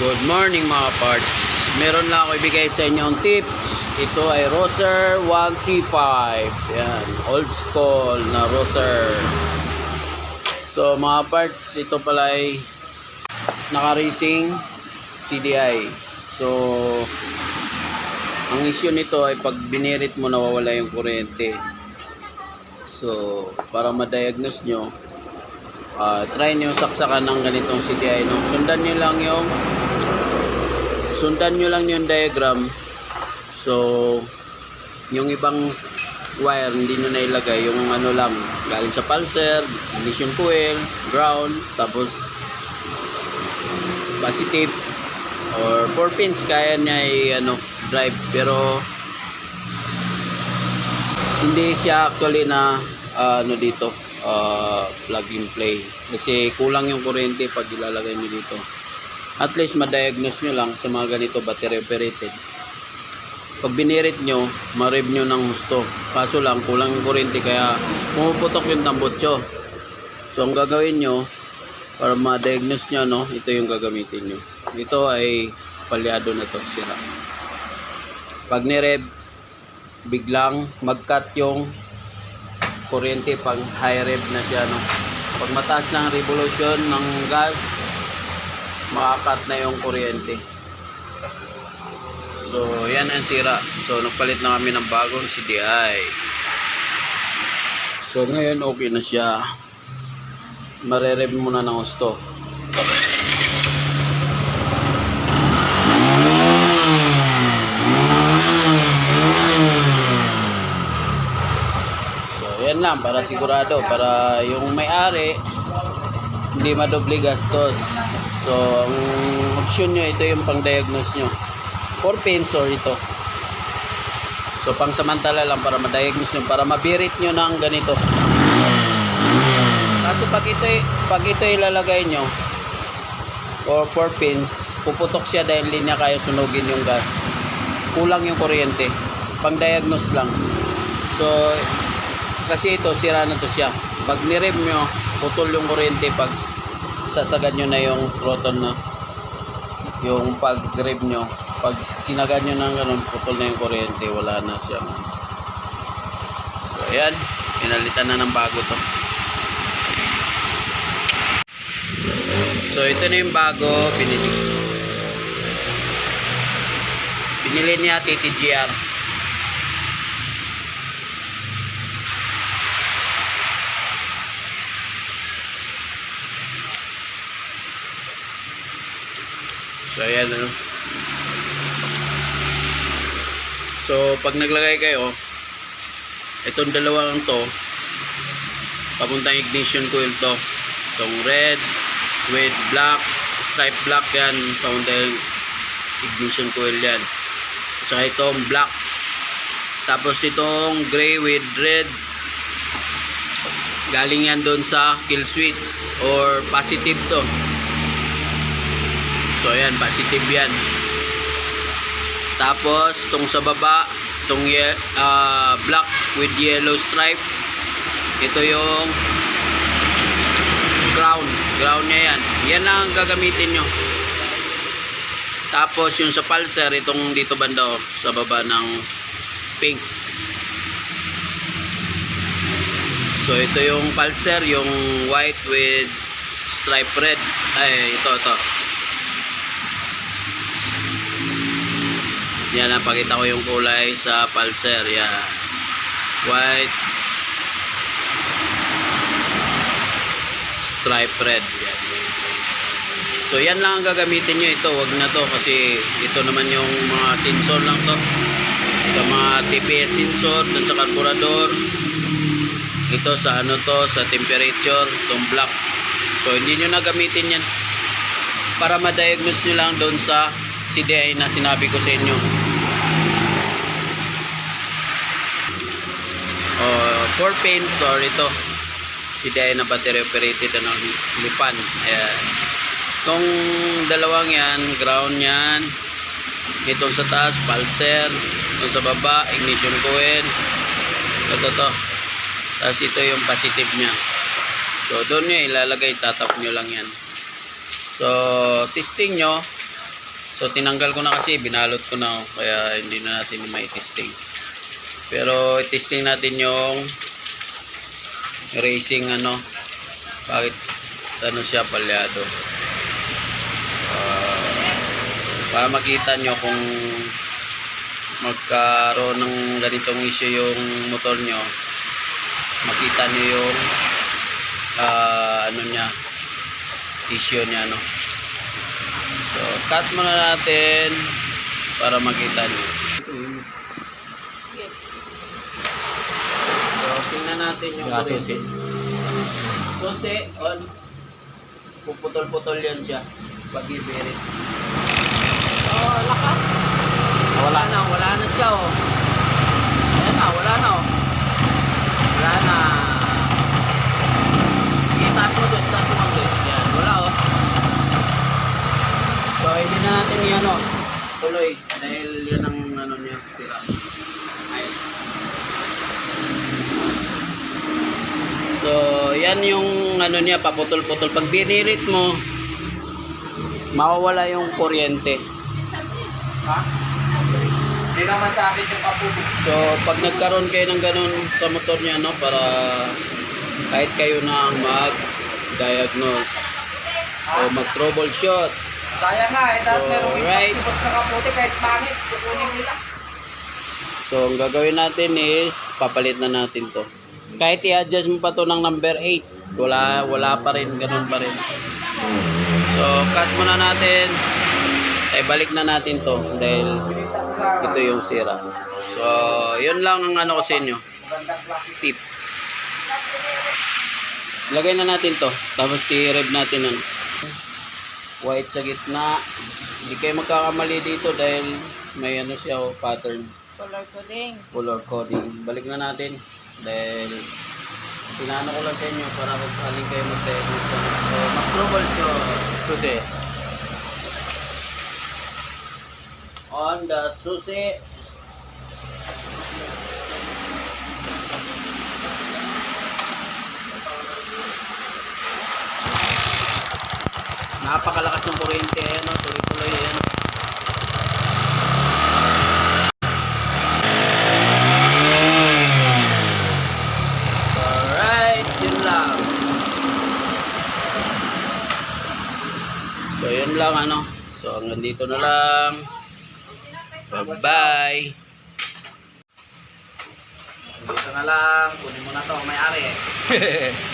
Good morning mga parts. Meron lang ako ibigay sa inyong tips. Ito ay Roser 135. Yan, old school na Roser. So mga parts, ito pala ay naka-racing CDI. So ang issue nito ay pag binirit mo nawawala yung kuryente. So para ma-diagnose nyo, Ah, try nyo saksakan ng ganitong CDI no. Sundan nyo lang yung sundan nyo lang yung diagram. So yung ibang wire hindi nyo nailagay. Yung ano lang galing sa pulser, ignition coil, ground, tapos positive or 4 pins kaya niya i ano drive. Pero hindi siya actually na ah, ano dito uh, plug and play. Kasi kulang yung kuryente pag ilalagay nyo dito at least ma-diagnose nyo lang sa mga ganito battery operated pag binirit nyo ma-rev nyo ng gusto kaso lang kulang yung kuryente kaya pumuputok yung tambutso so ang gagawin nyo para ma-diagnose nyo no ito yung gagamitin nyo. Ito ay palyado na to sira. Pag ni-rev biglang mag-cut yung kuryente pag high rev na siya no. Pag mataas ang revolution ng gas makakat na yung kuryente. So yan ang sira. So nagpalit na kami ng bagong CDI so ngayon okay na siya. Marerev muna ng gusto. So, yan lang para sigurado para yung may-ari hindi madoble gastos. So, ang option nyo, ito yung pang-diagnose nyo. 4 pins or ito. So, pang samantala lang para ma-diagnose nyo, para mabirit nyo ng ganito. Kaso pag ito, pag ito ilalagay nyo, or 4 pins, puputok siya dahil linya kaya sunugin yung gas. Kulang yung kuryente. Pang-diagnose lang. So, kasi ito sira na to siya pag nirev nyo putol yung kuryente pag sasagad nyo na yung proton na yung pag rev nyo. Pag sinagad nyo ng ganun putol na yung kuryente wala na siya. So ayan. Pinalitan na ng bago to. So ito na yung bago. Binili binili niya TTGR So ayan ano. So pag naglagay kayo, itong dalawang to, papuntang ignition coil to. Itong red with black, stripe black yan, papuntang ignition coil yan. At saka itong black. Tapos itong gray with red, galing yan doon sa kill switch or positive to. So ayan, positive yan. Tapos tong sa baba, tong ye- ah, black with yellow stripe. Ito yung ground. Ground niya yan. Yan lang ang gagamitin nyo. Tapos yung sa pulser, itong dito banda oh, sa baba ng pink. So ito yung pulser, yung white with stripe red. Ay, ito, ito. Yan, napakita ko yung kulay sa pulser. Yan. White. Stripe red. Yan. So, yan lang ang gagamitin nyo ito. Wag na to kasi ito naman yung mga sensor lang to. Sa mga TPS sensor, dun sa carburetor. Ito sa ano to, sa temperature, itong black. So, hindi nyo na gamitin yan. Para ma-diagnose nyo lang doon sa CDI na sinabi ko sa inyo. Oh, 4 pins or ito. CDI na battery operated ano, lipan. Ayan. Itong dalawang yan, ground yan. Itong sa taas, pulser. Itong sa baba, ignition coil. Ito to. Tapos ito yung positive niya. So, doon nyo ilalagay, tatap nyo lang yan. So, testing nyo, So tinanggal ko na kasi, binalot ko na oh, kaya hindi na natin may testing. Pero i-testing natin yung racing ano, bakit ano siya palyado. Ah, para makita nyo kung magkaroon ng ganitong issue yung motor nyo, makita nyo yung ah, ano niya, issue niya no. So, cut muna natin para makita nyo. So, tingnan natin yung Yeah, susi. susi. Susi, on. Puputol-putol yan siya. Pag i-bearit. Oh, lakas. Wala na, wala na siya oh. Ayan na, wala na oh. Wala na. Itaas mo doon, itaas mo doon. Yan, wala oh. So, hindi na natin yan oh. Tuloy. Dahil yan ang ano niya, sira. Ayun. So, yan yung ano niya, paputol-putol. Pag binirit mo, mawawala yung kuryente. Ha? Hindi naman sa akin yung kapubog. So, pag nagkaroon kayo ng ganun sa motor niya, no, para kahit kayo na ang mag-diagnose o mag-troubleshoot. Sayang nga eh, dahil So, meron yung right. kapubog na kaputi kahit pangit, kukunin nila. So, ang gagawin natin is, papalit na natin to. Kahit i-adjust mo pa to ng number 8, wala, wala pa rin, ganun pa rin. So, cut muna natin. Ay, balik na natin to dahil ito yung sira. So, yun lang ang ano ko sa inyo. Tips. Lagay na natin to. Tapos i-rev natin nun. White sa gitna. Hindi kayo magkakamali dito dahil may ano siya oh, pattern. Color coding. Color coding. Balik na natin. Dahil pinano ko lang sa inyo para kung sakaling kayo mag-diagnose. So, mag-trouble so, susi. On the susi. Napakalakas ng kuryente, ano, tuloy-tuloy yan. Alright, yun lang. Yun lang ano. So, hanggang dito na lang. Bye-bye. Dito na lang, kunin mo na to, may-ari eh.